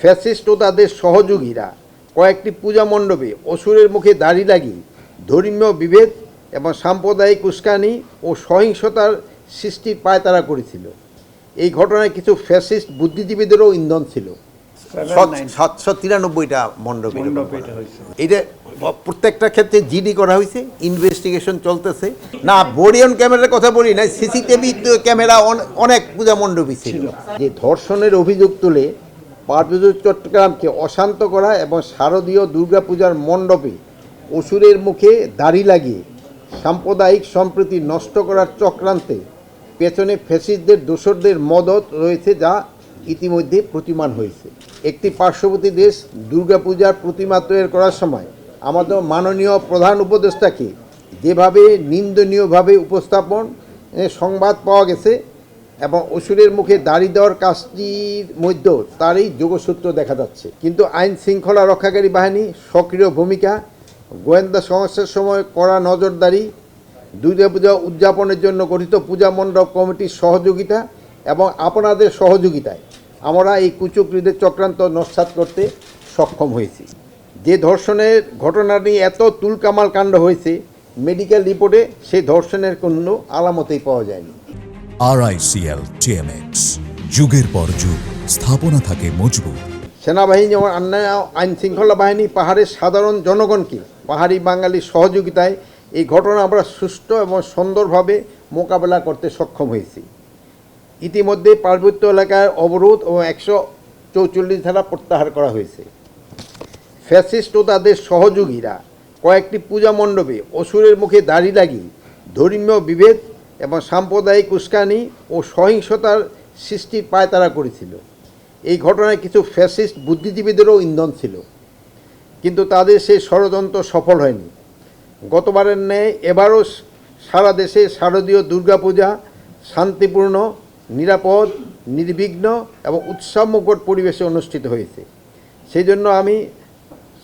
Fascist ও তাদের সহযোগীরা কয়েকটি পূজা মণ্ডপে অসুরের মুখে দাড়ি লাগিয়ে ধর্মীয় বিভেদ এবং সাম্প্রদায়িক উস্কানি ও সহিংসতার সৃষ্টির পায়তারা করেছিল। এই ঘটনায় কিছু ফ্যাসিস্ট বুদ্ধিজীবীদেরও ইন্ধন ছিল। সাতশো তিরানব্বইটা মণ্ডপ এটা প্রত্যেকটা ক্ষেত্রে জিডি করা হয়েছে ইনভেস্টিগেশন চলতেছে। না বোরিয়ন ক্যামেরার কথা বলি না সিসিটিভি ক্যামেরা অন- অনেক পূজা মণ্ডপই ছিল। যে ধর্ষণের অভিযোগ তুলে পার্বত্য চট্টগ্রামকে অশান্ত করা এবং শারদীয় দুর্গাপূজার মণ্ডপে অসুরের মুখে দাড়ি লাগিয়ে সাম্প্রদায়িক সম্প্রীতি নষ্ট করার চক্রান্তে পেছনে ফ্যাসিস্টদের, দোসরদের মদত রয়েছে যা ইতিমধ্যে প্রতিমান হয়েছে। একটি পার্শ্ববর্তী দেশ দুর্গাপূজার প্রতিমা তৈরি করার সময় আমাদের মাননীয় প্রধান উপদেষ্টাকে যেভাবে নিন্দনীয়ভাবে উপস্থাপন সংবাদ পাওয়া গেছে এবং অসুরের মুখে দাড়ি দেওয়ার কাজটির মধ্যেও তারই যোগসূত্র দেখা যাচ্ছে। কিন্তু আইন শৃঙ্খলা রক্ষাকারী বাহিনী সক্রিয় ভূমিকা, গোয়েন্দা সমস্যার সময় কড়া নজরদারি দুর্গা পূজা উদযাপনের জন্য গঠিত পূজা মণ্ডপ কমিটির সহযোগিতা এবং আপনাদের সহযোগিতায় আমরা এই কুচক্রীদের চক্রান্ত নস্বাত করতে সক্ষম হয়েছি। যে ধর্ষণের ঘটনাটি এত তুলকামাল কাণ্ড হয়েছে, মেডিকেল রিপোর্টে সেই ধর্ষণের কোনো আলামতেই পাওয়া যায়নি। আরআইসিএল টিএমএক্স যুগের পর যুগ, স্থাপনা থাকে মজবুত। সেনাবাহিনী যেমন অন্যান্য আইন শৃঙ্খলা বাহিনী, পাহাড়ের সাধারণ জনগণকে পাহাড়ি বাঙালির সহযোগিতায় এই ঘটনা আমরা সুষ্ঠু এবং সুন্দরভাবে মোকাবেলা করতে সক্ষম হয়েছি। ইতিমধ্যে পার্বত্য এলাকার অবরোধ ও একশো চৌচল্লিশ ধারা প্রত্যাহার করা হয়েছে। ফ্যাসিস্ট ও তাদের সহযোগীরা কয়েকটি পূজা মণ্ডপে অসুরের মুখে দাড়ি লাগিয়ে ধর্মীয় বিভেদ এবং সাম্প্রদায়িক উস্কানি ও সহিংসতার সৃষ্টির পায়তারা করেছিল। এই ঘটনায় কিছু ফ্যাসিস্ট বুদ্ধিজীবীদেরও ইন্ধন ছিল। কিন্তু তাদের সেই ষড়যন্ত্র সফল হয়নি। গতবারের ন্যায় এবারও সারা দেশে শারদীয় দুর্গাপূজা, শান্তিপূর্ণ, নিরাপদ, নির্বিঘ্ন এবং উৎসবমুখর পরিবেশে অনুষ্ঠিত হয়েছে। সেই জন্য আমি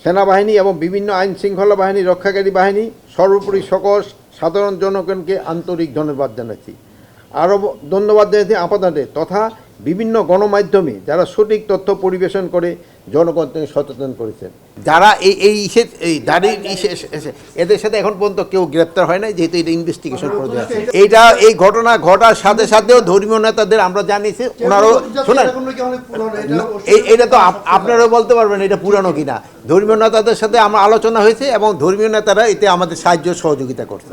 সেনাবাহিনী এবং বিভিন্ন আইন শৃঙ্খলা বাহিনী, রক্ষাকারী বাহিনী, সর্বোপরি সকল সাধারণ জনগণকে আন্তরিক ধন্যবাদ জানাচ্ছি। আরও ধন্যবাদ জানাচ্ছি আপনাদের, তথা বিভিন্ন গণমাধ্যমে যারা সঠিক তথ্য পরিবেশন করে জনগণকে সচেতন করেছেন। যারা এই এই এই দাড়ির এদের সাথে এখন পর্যন্ত কেউ গ্রেপ্তার হয় নাই, যেহেতু এটা ইনভেস্টিগেশন করে দেওয়া এইটা, এই ঘটনা ঘটার সাথে সাথেও ধর্মীয় নেতাদের আমরা জানিয়েছি, ওনারও শোনেন এটা তো আপনারাও বলতে পারবেন এটা পুরানো কিনা। ধর্মীয় নেতাদের সাথে আমার আলোচনা হয়েছে এবং ধর্মীয় নেতারা এতে আমাদের সাহায্য সহযোগিতা করছে।